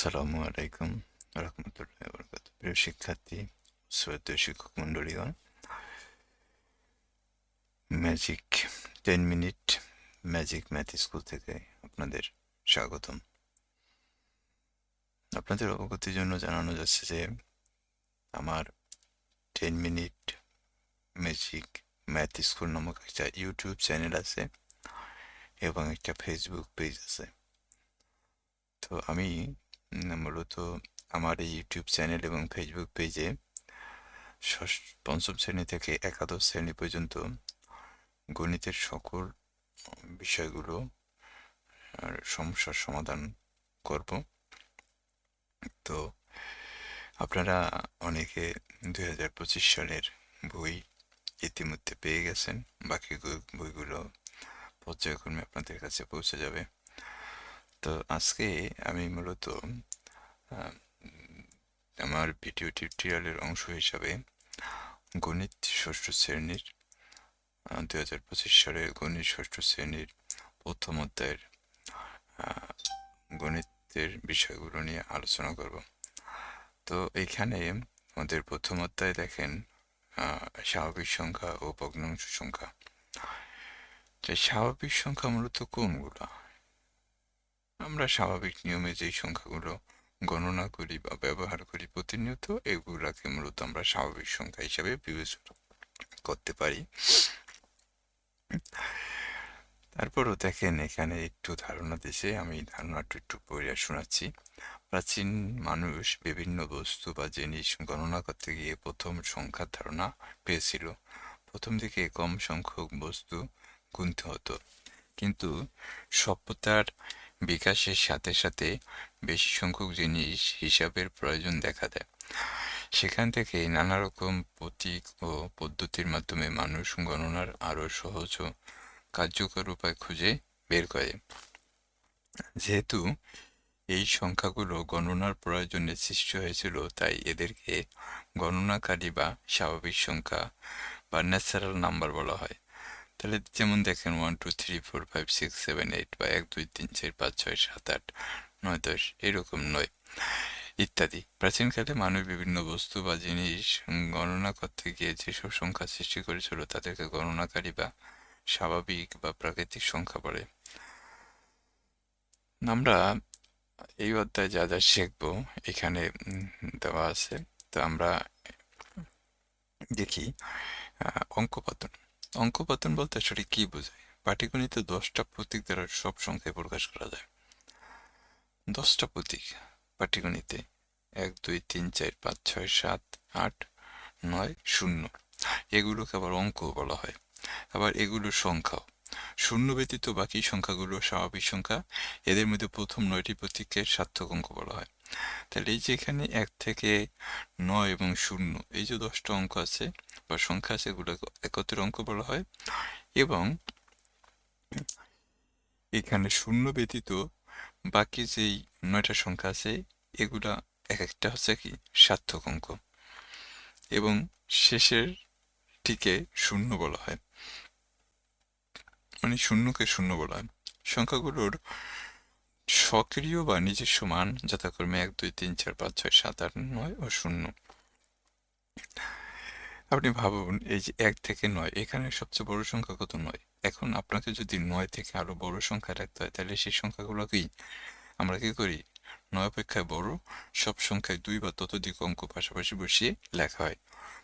আসসালামু আলাইকুম রহমতুল্লাহ বরকাত প্রিয় শিক্ষার্থী শ্রদ্ধেয় শিক্ষক মণ্ডলীগণ magic ten minute magic math school থেকে আপনাদের স্বাগতম। আপনাদের অবগতির জন্য জানানো যাচ্ছে যে, আমার ten minute magic math school নামক একটা ইউটিউব চ্যানেল আছে এবং একটা ফেসবুক পেজ আছে। তো আমি মূলত আমার এই ইউটিউব চ্যানেল এবং ফেসবুক পেজে পঞ্চম শ্রেণি থেকে একাদশ শ্রেণি পর্যন্ত গণিতের সকল বিষয়গুলো সমস্যার সমাধান করব। তো আপনারা অনেকে দুই হাজার পঁচিশ সালের বই ইতিমধ্যে পেয়ে গেছেন। বাকি বইগুলো পর্যায়ক্রমে আপনাদের কাছে পৌঁছে যাবে। তো আজকে আমি মূলত আমার ভিডিও টিউটোরিয়ালের অংশ হিসাবে গণিত ষষ্ঠ শ্রেণির দু হাজার পঁচিশ সালের গণিত ষষ্ঠ শ্রেণির প্রথম অধ্যায়ের গণিতের বিষয়গুলো নিয়ে আলোচনা করব। তো এখানে আমাদের প্রথম অধ্যায় দেখেন স্বাভাবিক সংখ্যা ও ভগ্নাংশ সংখ্যা। স্বাভাবিক সংখ্যা মূলত কোনগুলো? আমরা স্বাভাবিক নিয়মে যেই সংখ্যাগুলো গণনা করি বা ব্যবহার করি প্রতিনিয়ত, এগুলাকে মূলত আমরা স্বাভাবিক সংখ্যা হিসাবে বিবেচনা করতে পারি। তারপরও দেখেন, এখানে একটু ধারণা দিছে, আমি ধারণাটা একটু পড়ে শোনাচ্ছি। প্রাচীন মানুষ বিভিন্ন বস্তু বা জিনিস গণনা করতে গিয়ে প্রথম সংখ্যার ধারণা পেয়েছিল। প্রথম দিকে কম সংখ্যক বস্তু গুনতে হতো। কিন্তু সভ্যতার বিকাশের সাথে সাথে বেশি সংখ্যক জিনিস হিসাবের প্রয়োজন দেখা দেয়। সেখান থেকে নানা রকম প্রতীক ও পদ্ধতির মাধ্যমে মানুষ গণনার আরও সহজ ও কার্যকর উপায় খুঁজে বের করে। যেহেতু এই সংখ্যাগুলো গণনার প্রয়োজনে সৃষ্টি হয়েছিল, তাই এদেরকে গণনাকারী বা স্বাভাবিক সংখ্যা বা ন্যাচারাল নাম্বার বলা হয়। তাহলে যেমন দেখেন one two three four five six seven eight বা এক, দুই, তিন, চার, পাঁচ, ছয়, সাত, আট, নয়, দশ, এরকম নয় ইত্যাদি। প্রাচীনকালে মানুষ বিভিন্ন বস্তু বা জিনিস গণনা করতে গিয়ে যেসব সংখ্যা সৃষ্টি করেছিল তাদেরকে গণনাকারী বা স্বাভাবিক বা প্রাকৃতিক সংখ্যা বলে। আমরা এই অধ্যায়ে যা যা শিখব এখানে দেওয়া আছে। তো আমরা দেখি অঙ্কপতন। অঙ্কপতন বলতে আসলে কি বোঝায়? পাটিগণিতে দশটা প্রতীক দ্বারা সব সংখ্যায় প্রকাশ করা যায়। দশটা প্রতীক পাটিগণিতে এক, দুই, তিন, চার, পাঁচ, ছয়, সাত, আট, নয়, শূন্য। এগুলোকে আবার অঙ্ক বলা হয়। আবার এগুলো সংখ্যাও। শূন্য ব্যতীত বাকি সংখ্যাগুলো স্বাভাবিক সংখ্যা। এদের মধ্যে প্রথম নয়টি প্রতীকের সার্থক অঙ্ক বলা হয়। তাহলে এই যে এখানে এক থেকে নয় এবং শূন্য, এই যে দশটা অঙ্ক আছে বা সংখ্যা আছে এগুলো একত্রের অঙ্ক বলা হয়। এবং এখানে শূন্য ব্যতীত বাকি যেই নয়টা সংখ্যা আছে এগুলা এক একটা হচ্ছে কি সার্থক অঙ্ক। এবং শেষের টিকে শূন্য বলা হয়। মানে শূন্যকে শূন্য বলা হয়। সংখ্যাগুলোর সক্রিয় বা নিজস্ব মান যথাক্রমে এক দুই তিন চার পাঁচ ছয় সাত আট নয় ও শূন্য। আপনি ভাবুন, এই যে এক থেকে নয়, এখানে সবচেয়ে বড় সংখ্যা কত নয়? এখন আপনাকে যদি নয় থেকে আরও বড় সংখ্যা রাখতে হয়, তাহলে সেই সংখ্যাগুলো কি? আমরা কি করি? নয় অপেক্ষায় বড়, সব সংখ্যায় দুই বা ততোধিক অঙ্ক পাশাপাশি বসিয়ে লেখা হয়।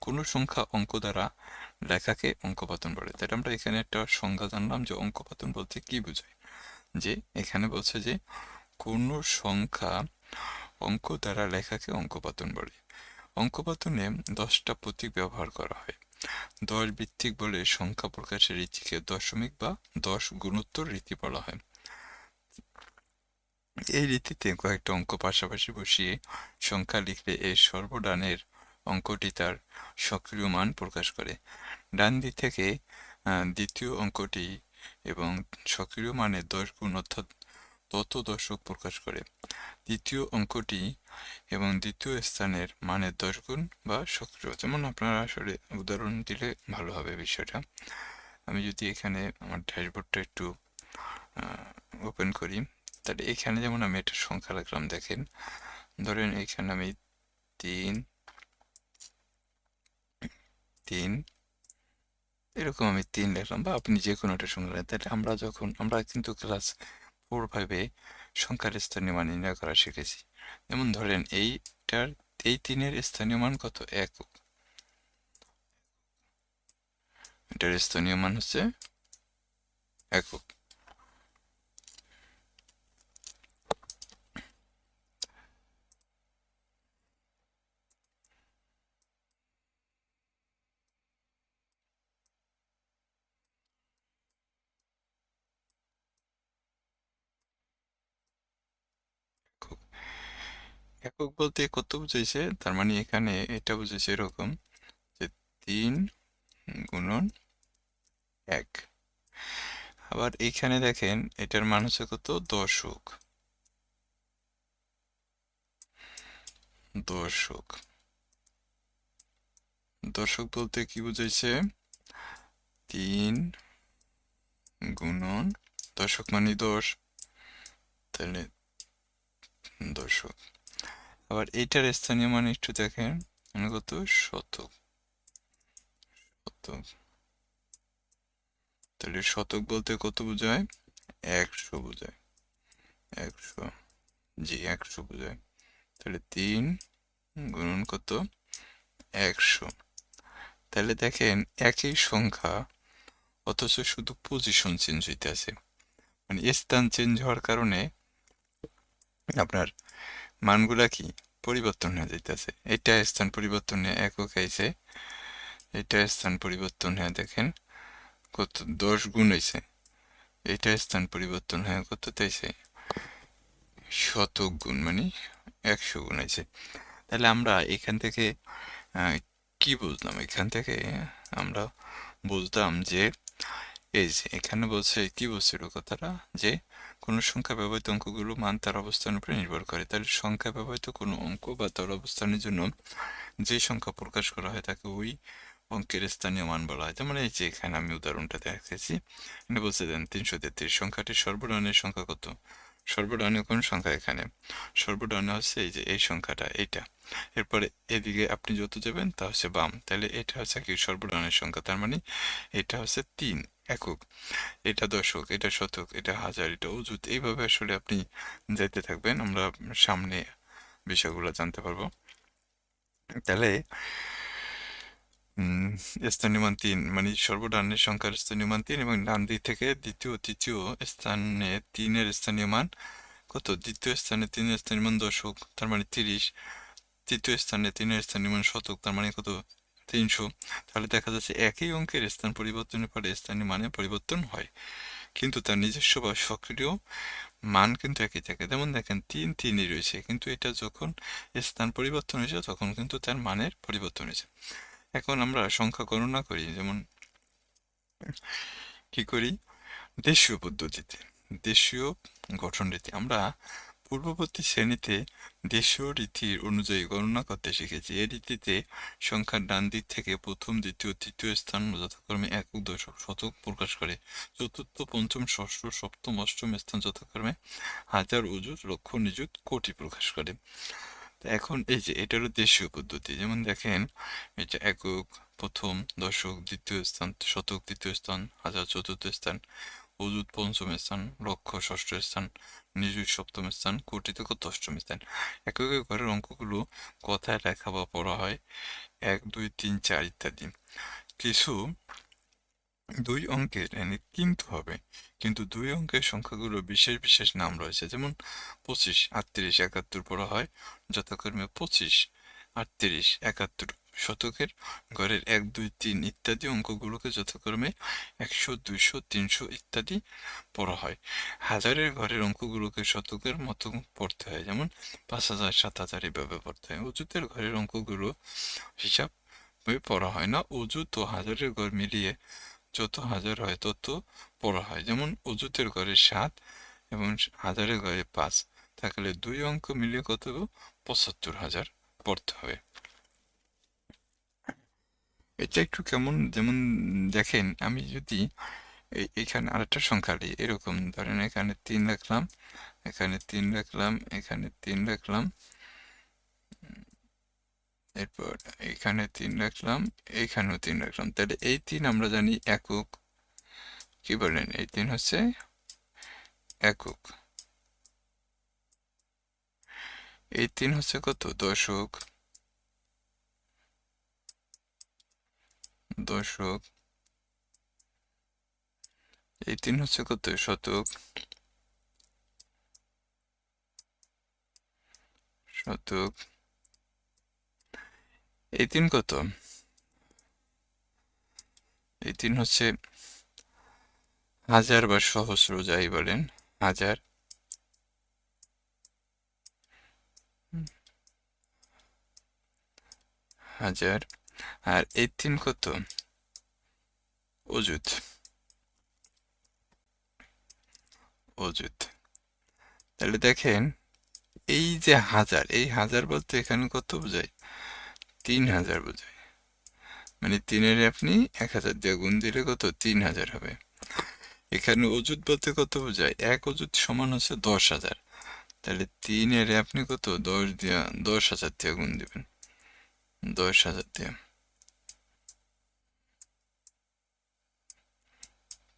কোনো সংখ্যা অঙ্ক দ্বারা লেখাকে অঙ্কপাতন বলে। তাহলে আমরা এখানে একটা সংজ্ঞা জানলাম যে অঙ্কপাতন বলতে কি বোঝায়? যে এখানে বলছে যে কোনো সংখ্যা অঙ্ক দ্বারা লেখাকে অঙ্কপাতন বলে। অঙ্কপাতনে দশটা প্রতীক ব্যবহার করা হয়। দশ ভিত্তিক বলে সংখ্যা প্রকাশের রীতিকে দশমিক বা দশ গুণোত্তর রীতি বলা হয়। এই রীতিতে কয়েকটা অঙ্ক পাশাপাশি বসিয়ে সংখ্যা লিখলে এর সর্বডানের অঙ্কটি তার সক্রিয় মান প্রকাশ করে। ডান দিক থেকে দ্বিতীয় অঙ্কটি এবং সক্রিয় মানের দশ গুণ অর্থাৎ তত দশক প্রকাশ করে। দ্বিতীয় অঙ্কটি এবং দ্বিতীয় স্থানের মানের দশ গুণ বা সক্রিয়। যেমন আপনারা আসলে উদাহরণ দিলে ভালো হবে বিষয়টা। আমি যদি এখানে আমার ড্যাশবোর্ডটা একটু ওপেন করি, তাহলে এখানে যেমন আমি একটা সংখ্যা রাখলাম দেখেন, ধরেন এখানে আমি তিন তিন, এরকম আমি তিন লিখলাম বা আপনি যে কোনো একটা সংখ্যা। তাহলে আমরা যখন, আমরা কিন্তু ক্লাস ফাইভে সংখ্যার স্থানীয় মান নির্ণয় করা শিখেছি। যেমন ধরেন এইটার, এই তিনের স্থানীয় মান কত? এক। এটার স্থানীয় মান হচ্ছে একক একক বলতে কত বুঝাইছে? তার মানে এখানে এটা বুঝেছে এরকম যে তিন গুণন এক। আবার এইখানে দেখেন এটার মান হচ্ছে কত? দশক। দশক। দশক বলতে কি বুঝাইছে? তিন গুণন দশক মানে দশ। তাহলে দশক। আবার এইটার স্থানীয় মান একটু দেখেন কত শতক। শতক। তাহলে শতক বলতে কত বোঝায়? একশো বোঝায়। একশো। জি, একশো বোঝায়। তাহলে তিন গুণন কত? একশো। তাহলে দেখেন, একই সংখ্যা, অথচ শুধু পজিশন চেঞ্জ হইতে আছে মানে স্থান চেঞ্জ হওয়ার কারণে আপনার মানগুলা কি? পরিবর্তন হয়ে যাইতেছে। এটা স্থান পরিবর্তন একক আইছে। এটা স্থান পরিবর্তন হয়ে দেখেন কত দশ গুণ হয়েছে এটা স্থান পরিবর্তন হয়ে কত তাইছে শতক গুণ মানে একশো গুণ হয়েছে তাহলে আমরা এখান থেকে কি বুঝলাম? এখান থেকে আমরা বুঝলাম যে, এই যে এখানে বলছে, কি বলছিল কথাটা? যে কোনো সংখ্যা ব্যবহৃত অঙ্কগুলো মান, তার অবস্থানের উপরে নির্ভর করে। তাহলে সংখ্যা ব্যবহৃত কোনো অঙ্ক বা তার অবস্থানের জন্য যে সংখ্যা প্রকাশ করা হয় তাকে ওই অঙ্কের স্থানীয় মান বলা হয়। যেমন এই যে এখানে আমি উদাহরণটা দেখেছি এখানে বলছে দেন তিনশো তেত্রিশ। সংখ্যাটির সর্বডানের সংখ্যা কত? সর্বডানীয় কোন সংখ্যা এখানে? সর্বডানীয় হচ্ছে এই যে এই সংখ্যাটা, এইটা। এরপরে এদিকে আপনি যত যাবেন তা হচ্ছে বাম। তাহলে এটা হচ্ছে কি? সর্বডানের সংখ্যা। তার মানে এটা হচ্ছে তিন। একক। এটা দশক এটা শতক এটা হাজার এটা অযুত। এইভাবে আসলে আপনি যাইতে থাকবেন। আমরা সামনে বিষয়গুলো জানতে পারব। তাহলে উম, স্থানীয় মান তিন মানে সর্বডানের সংখ্যার স্থানীয় মান তিন এবং ডান দিক থেকে দ্বিতীয় তৃতীয় স্থানে তিনের স্থানীয় মান কত? দ্বিতীয় স্থানে তিনের স্থানীয় মান দশক তার মানে তিরিশ। তৃতীয় স্থানে তিনের স্থানীয় মান শতক তার মানে কত? তিনশো। তাহলে দেখা যাচ্ছে একই অঙ্কের স্থান পরিবর্তনের ফলে স্থানীয় মানে পরিবর্তন হয়। কিন্তু তার নিজস্ব বা সক্রিয় মান কিন্তু একই থাকে। যেমন দেখেন, তিন তিনই রয়েছে। কিন্তু এটা যখন স্থান পরিবর্তন হয়েছে, তখন কিন্তু তার মানের পরিবর্তন হয়েছে। এখন আমরা সংখ্যা গণনা করি। যেমন, কি করি? দেশীয় পদ্ধতিতে। দেশীয় গঠন রীতি আমরা পূর্ববর্তী শ্রেণীতে দেশীয় রীতির অনুযায়ী গণনা করতে শিখেছি। এই রীতিতে সংখ্যার ডান দিক থেকে প্রথম, দ্বিতীয়, তৃতীয় স্থান যথাক্রমে একক দশক শতক প্রকাশ করে। চতুর্থ, পঞ্চম, ষষ্ঠ, সপ্তম, অষ্টম স্থান যথাক্রমে হাজার অযুত লক্ষ, নিযুত, কোটি প্রকাশ করে। এখন এই যে, এটা হলো দেশীয় পদ্ধতি। যেমন দেখেন, এটা একক, প্রথম, দশক, দ্বিতীয় স্থান, শতক তৃতীয় স্থান, হাজার, চতুর্থ স্থান অযুত পঞ্চম স্থান লক্ষ্য ষষ্ঠ স্থান, নিযুত সপ্তম স্থান, কোটিতে কত অষ্টম স্থান। একক ঘরের অঙ্কগুলো কথায় লেখা বা পড়া হয়। এক, দুই, তিন, চার ইত্যাদি। কিছু দুই অঙ্কের কিন্তু হবে। কিন্তু দুই অঙ্কের সংখ্যাগুলো বিশেষ বিশেষ নাম রয়েছে। যেমন পঁচিশ, আটত্রিশ, একাত্তর পড়া হয়। যথাক্রমে পঁচিশ, আটত্রিশ, একাত্তর শতকের ঘরের এক, দুই, তিন ইত্যাদি অঙ্কগুলোকে যথাক্রমে একশো, দুইশো, তিনশো ইত্যাদি পড়া হয়। হাজারের ঘরের অঙ্কগুলোকে শতকের মতো পড়তে হয়, যেমন পাঁচ হাজার, সাত হাজার এভাবে পড়তে হয়। অজুতের ঘরের অঙ্কগুলো হিসাব পড়া হয় না অজুত ও হাজারের ঘর মিলিয়ে যত হাজার হয় তত পড়া হয়। যেমন অজুতের ঘরে সাত এবং হাজারের ঘরে পাঁচ থাকলে দুই অঙ্ক মিলিয়ে কত? পঁচাত্তর হাজার পড়তে হবে। এটা একটু কেমন যেমন দেখেন, আমি যদি এখানে আরেকটা সংখ্যা দিই, এরকম ধরেন এখানে তিন রাখলাম, এখানে তিন রাখলাম, এখানে তিন রাখলাম এরপর এখানে তিন রাখলাম, এখানেও তিন রাখলাম। তাহলে এই তিন আমরা জানি একক। কি বলেন? এই তিন হচ্ছে একক। এই তিন হচ্ছে কত? দশক। দশক। এই তিন হচ্ছে কত? শতক। শতক। এই তিন কত? এই তিন হচ্ছে হাজার বা সহস্র, যাই বলেন, হাজার। হাজার। আর এই কত? অযুত। অযুত। তাহলে দেখেন, এই যে হাজার, এই হাজার বলতে এখানে কত বোঝায়? তিন হাজার বোঝায়। মানে তিনের আপনি এক হাজার দিয়ে গুণ দিলে কত? তিন হাজার হবে। এখানে অযুত বলতে কত বোঝায়? এক অযুত সমান হচ্ছে দশ হাজার। তাহলে তিনের আপনি কত? দশ দিয়া, দশ হাজার দিয়ে গুণ দিবেন। দশ হাজার দিয়ে।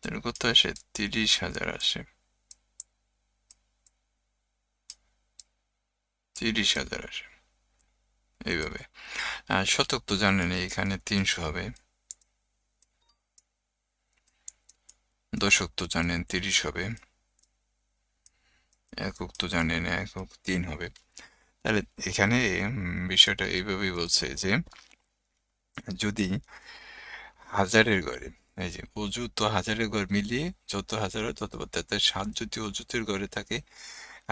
তাহলে কত আসে তিরিশ হাজার আসে। তিরিশ হাজার আসে। এইভাবে। শতক তো জানেন এখানে তিনশো হবে। দশক তো জানেন তিরিশ হবে। একক তো জানেন একক তিন হবে। তাহলে এখানে বিষয়টা এইভাবেই বলছে যে, যদি হাজারের ঘরে এই যে অজু তো হাজারের ঘর মিলিয়ে যত হাজার তত তাতে সাত যদি অজুতের ঘরে থাকে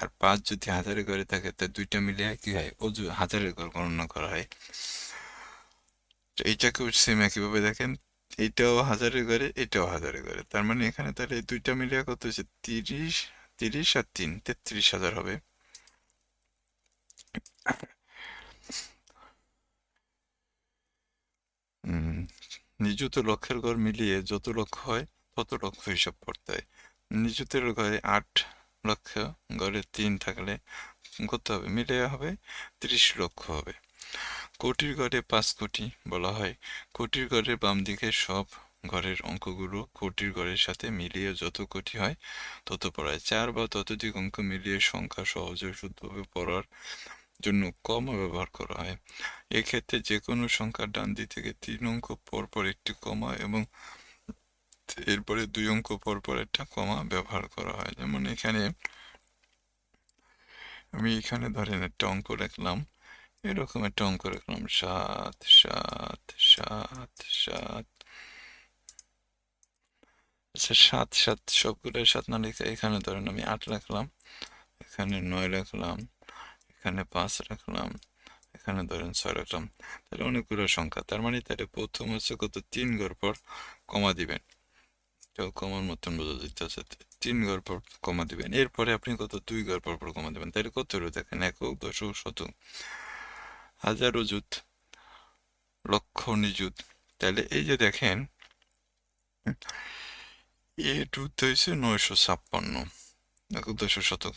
আর পাঁচ যদি হাজারের ঘরে থাকে তা দুইটা মিলিয়ে কি হয়? অজু হাজারের ঘর গণনা করা হয়। তো এইটাকেও সেম একইভাবে দেখেন, এইটাও হাজারের ঘরে, এটাও হাজারের ঘরে। তার মানে এখানে তাহলে দুইটা মিলিয়ে কত হচ্ছে তিরিশ তিরিশ আর তিন, তেত্রিশ হাজার হবে। নিযুত লক্ষের ঘর মিলিয়ে যত লক্ষ হয়, তত লক্ষ হিসাব করতে হয়। নিযুতের ঘরে আট লক্ষ, ঘরে তিন থাকলে কত হবে মিলে হবে ত্রিশ লক্ষ হবে। কোটির ঘরে পাঁচ কোটি বলা হয়। কোটির ঘরের বাম দিকে সব ঘরের অঙ্কগুলো কোটির ঘরের সাথে মিলিয়ে যত কোটি হয়, তত পড়ায়। চার বা ততোধিক অঙ্ক মিলিয়ে সংখ্যা সহজে শুদ্ধভাবে পড়ার জন্য কমা ব্যবহার করা হয়। এক্ষেত্রে যে কোনো সংখ্যার ডান দিক থেকে তিন অঙ্ক পর পর একটি কমা এবং এরপরে দুই অঙ্ক পর পর একটা কমা ব্যবহার করা হয়। যেমন এখানে আমি এখানে ধরেন একটা অঙ্ক রাখলাম। এরকম একটা অঙ্ক রাখলাম, সাত সাত সাত সাত। আচ্ছা সাত সাত সবগুলো সাত না লিখে, এখানে ধরেন আমি আট রাখলাম। এখানে নয় রাখলাম। এখানে পাঁচ রাখলাম, এখানে ধরেন ছয় রাখলাম। তাহলে অনেকগুলো সংখ্যা, তার মানে তাহলে প্রথম হচ্ছে কত? তিন ঘর পর কমা দিবেন। এটাও কমার মতন বোঝা যাচ্ছে তিন ঘর পর কমা দিবেন। এরপরে আপনি কত? দুই ঘর পর পর কমা দিবেন। তাহলে কত রয়ে দেখেন, একক, দশক, শতক। হাজার অযুত, লক্ষ নিযুত। তাহলে এই যে দেখেন, এ টুত হয়েছে নয়শো ছাপ্পান্ন, একক, দশক, শতক।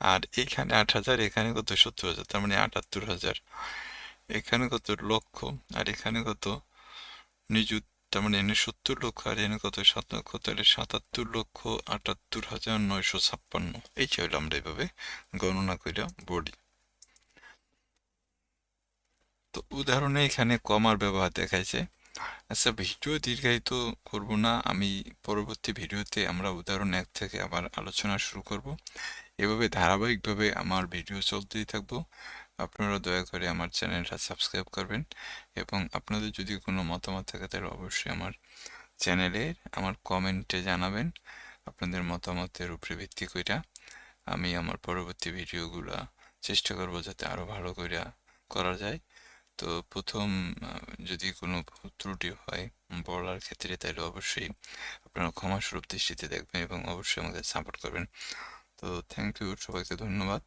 আর এখানে আট হাজার, এখানে কত? সত্তর হাজার, তার মানে আটাত্তর হাজার। এখানে কত? লক্ষ। আর এখানে কত? নিযুত, তার মানে এনে সত্তর লক্ষ, আর এনে কত? সাত লক্ষ। তাহলে সাতাত্তর লক্ষ, আটাত্তর হাজার নয়শো ছাপ্পান্ন। এই চাইলে আমরা এইভাবে গণনা করে বলি। তো উদাহরণে এখানে কমার ব্যবহার দেখাইছে। আচ্ছা ভিডিও দীর্ঘায়িত করব না। আমি পরবর্তী ভিডিওতে আমরা উদাহরণ এক থেকে আবার আলোচনা শুরু করব। এভাবে ধারাবাহিকভাবে আমার ভিডিও চলতেই থাকব। আপনারা দয়া করে আমার চ্যানেলটা সাবস্ক্রাইব করবেন এবং আপনাদের যদি কোনো মতামত থাকে তাহলে অবশ্যই আমার চ্যানেলে আমার কমেন্টে জানাবেন আপনাদের মতামতের উপরে ভিত্তি কইরা। আমি আমার পরবর্তী ভিডিওগুলো চেষ্টা করব যাতে আরও ভালো করে করা যায়। তো প্রথম যদি কোনো ত্রুটি হয় বলার ক্ষেত্রে তাহলে অবশ্যই আপনারা ক্ষমাস্বরূপ দৃষ্টিতে দেখবেন এবং অবশ্যই আমাদের সাপোর্ট করবেন। তো থ্যাংক ইউ সবাইকে ধন্যবাদ।